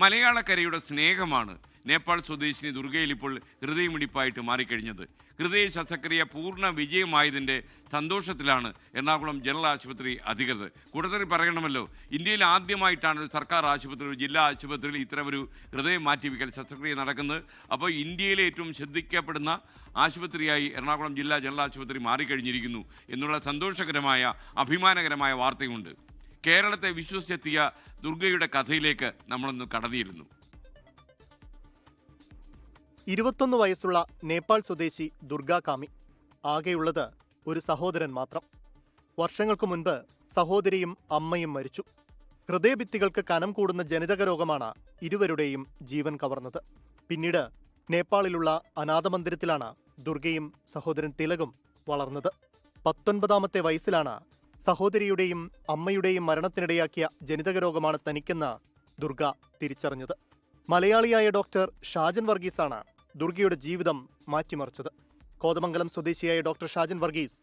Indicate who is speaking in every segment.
Speaker 1: മലയാളക്കരയുടെ സ്നേഹമാണ് നേപ്പാൾ സ്വദേശിനി ദുർഗയിൽ ഇപ്പോൾ ഹൃദയമിടിപ്പായിട്ട് മാറിക്കഴിഞ്ഞത്. ഹൃദയ ശസ്ത്രക്രിയ പൂർണ വിജയമായതിന്റെ സന്തോഷത്തിലാണ് എറണാകുളം ജനറൽ ആശുപത്രി അധികൃതർ. കൂടുതൽ പറയണമല്ലോ ഇന്ത്യയിൽ ആദ്യമായിട്ടാണ് ഒരു സർക്കാർ ആശുപത്രി ഒരു ജില്ലാ ആശുപത്രിയിൽ ഇത്തരമൊരു ഹൃദയം മാറ്റിവെക്കൽ ശസ്ത്രക്രിയ നടക്കുന്നത്. അപ്പോൾ ഇന്ത്യയിലെ ഏറ്റവും ശ്രദ്ധിക്കപ്പെടുന്ന ആശുപത്രിയായി എറണാകുളം ജില്ലാ ജനറൽ ആശുപത്രി മാറിക്കഴിഞ്ഞിരിക്കുന്നു. എന്നുള്ള സന്തോഷകരമായ അഭിമാനകരമായ വാർത്തയുണ്ട് കേരളത്തെ വിശ്വസിച്ചെത്തിയ ദുർഗയുടെ കഥയിലേക്ക് നമ്മളൊന്ന് കടന്നിരുന്നു.
Speaker 2: ഇരുപത്തൊന്ന് വയസ്സുള്ള നേപ്പാൾ സ്വദേശി ദുർഗാ കാമി ആകെയുള്ളത് ഒരു സഹോദരൻ മാത്രം. വർഷങ്ങൾക്ക് മുൻപ് സഹോദരിയും അമ്മയും മരിച്ചു. ഹൃദയഭിത്തികൾക്ക് കനം കൂടുന്ന ജനിതക രോഗമാണ് ഇരുവരുടെയും ജീവൻ കവർന്നത്. പിന്നീട് നേപ്പാളിലുള്ള അനാഥമന്ദിരത്തിലാണ് ദുർഗയും സഹോദരൻ തിലകും വളർന്നത്. പത്തൊൻപതാമത്തെ വയസ്സിലാണ് സഹോദരിയുടെയും അമ്മയുടെയും മരണത്തിനിടയാക്കിയ ജനിതക രോഗമാണ് തനിക്കെന്ന് ദുർഗ തിരിച്ചറിഞ്ഞത്. മലയാളിയായ ഡോക്ടർ ഷാജൻ വർഗീസാണ് ദുർഗയുടെ ജീവിതം മാറ്റിമറിച്ചത്. കോതമംഗലം സ്വദേശിയായ ഡോക്ടർ ഷാജൻ വർഗീസ്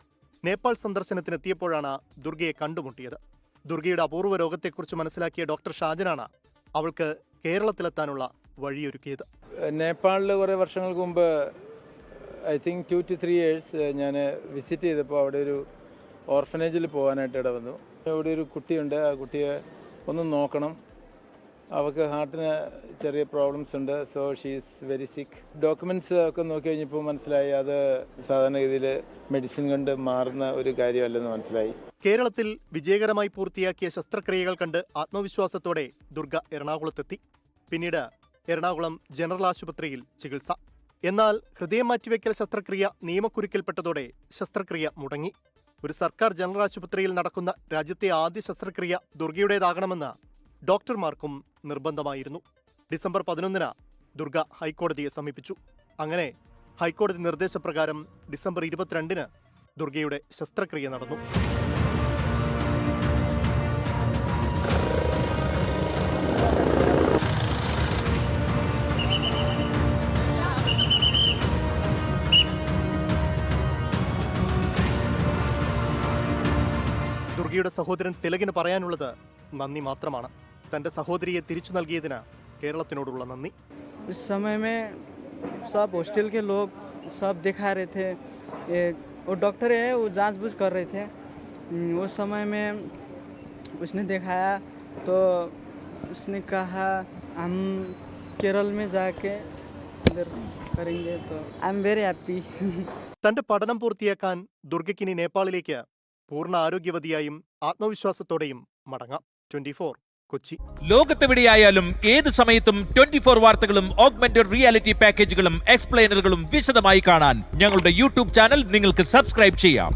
Speaker 2: നേപ്പാൾ സന്ദർശനത്തിനെത്തിയപ്പോഴാണ് ദുർഗയെ കണ്ടുമുട്ടിയത്. ദുർഗയുടെ അപൂർവ രോഗത്തെക്കുറിച്ച് മനസ്സിലാക്കിയ ഡോക്ടർ ഷാജനാണ് അവൾക്ക് കേരളത്തിലെത്താനുള്ള വഴിയൊരുക്കിയത്.
Speaker 3: നേപ്പാളിൽ കുറേ വർഷങ്ങൾക്ക് മുമ്പ് I think two two three years ഞാൻ വിസിറ്റ് ചെയ്തപ്പോൾ അവിടെ ഒരു ഓർഫനേജിൽ പോകാനായിട്ട് ഇട വന്നു. അവിടെ ഒരു കുട്ടിയുണ്ട്. ആ കുട്ടിയെ ഒന്ന് നോക്കണം. അവൾക്ക് ഹാർട്ടിന് ചെറിയ പ്രോബ്ലംസ് ഉണ്ട്. So she's very sick documents ഒക്കെ നോക്കി കഴിഞ്ഞപ്പോൾ മനസ്സിലായി അത് സാധാരണഗതിയിൽ മെഡിസിൻ കൊണ്ട് മാറുന്ന ഒരു കാര്യമല്ലെന്ന് മനസ്സിലായി.
Speaker 2: കേരളത്തിൽ വിജയകരമായി പൂർത്തിയാക്കിയ ശസ്ത്രക്രിയകൾ കണ്ട് ആത്മവിശ്വാസത്തോടെ ദുർഗ എറണാകുളത്തെത്തി. പിന്നീട് എറണാകുളം ജനറൽ ആശുപത്രിയിൽ ചികിത്സ. എന്നാൽ ഹൃദയം മാറ്റിവെക്കൽ ശസ്ത്രക്രിയ നിയമക്കുരുക്കിൽപ്പെട്ടതോടെ ശസ്ത്രക്രിയ മുടങ്ങി. ഒരു സർക്കാർ ജനറൽ ആശുപത്രിയിൽ നടക്കുന്ന രാജ്യത്തെ ആദ്യ ശസ്ത്രക്രിയ ദുർഗയുടേതാകണമെന്ന് ഡോക്ടർമാർക്കും നിർബന്ധമായിരുന്നു. ഡിസംബർ പതിനൊന്നിന് ദുർഗ ഹൈക്കോടതിയെ സമീപിച്ചു. അങ്ങനെ ഹൈക്കോടതി നിർദ്ദേശപ്രകാരം ഡിസംബർ ഇരുപത്തിരണ്ടിന് ദുർഗയുടെ ശസ്ത്രക്രിയ നടന്നു. ദുർഗയുടെ സഹോദരൻ തിലകിന് പറയാനുള്ളത് നന്ദി മാത്രമാണ് തന്റെ സഹോദരിയെ തിരിച്ചു നൽകിയതിന് കേരളത്തിനോടുള്ള നന്ദി
Speaker 4: उस समय में सब हॉस्टल के लोग सब दिखा रहे थे ये वो डॉक्टर है वो जांच कर रहे थे हम्म, उस समय में उसने दिखाया तो उसने कहा हम केरल में जाके इधर करेंगे तो आई एम वेरी हैप्पी
Speaker 2: തന്റെ പഠനം പൂർത്തിയാക്കാൻ ദുർഗയ്ക്കിനി നേപ്പാളിലേക്ക് പൂർണ ആരോഗ്യവതിയായും ആത്മവിശ്വാസത്തോടെയും മടങ്ങാം. Twenty four Kochi.
Speaker 5: ലോകത്തെവിടെയായാലും ഏത് സമയത്തും ട്വന്റി ഫോർ വാർത്തകളും ഓഗ്മെന്റഡ് റിയാലിറ്റി പാക്കേജുകളും എക്സ്പ്ലെയിനറുകളും വിശദമായി കാണാൻ ഞങ്ങളുടെ യൂട്യൂബ് ചാനൽ നിങ്ങൾക്ക് സബ്സ്ക്രൈബ് ചെയ്യാം.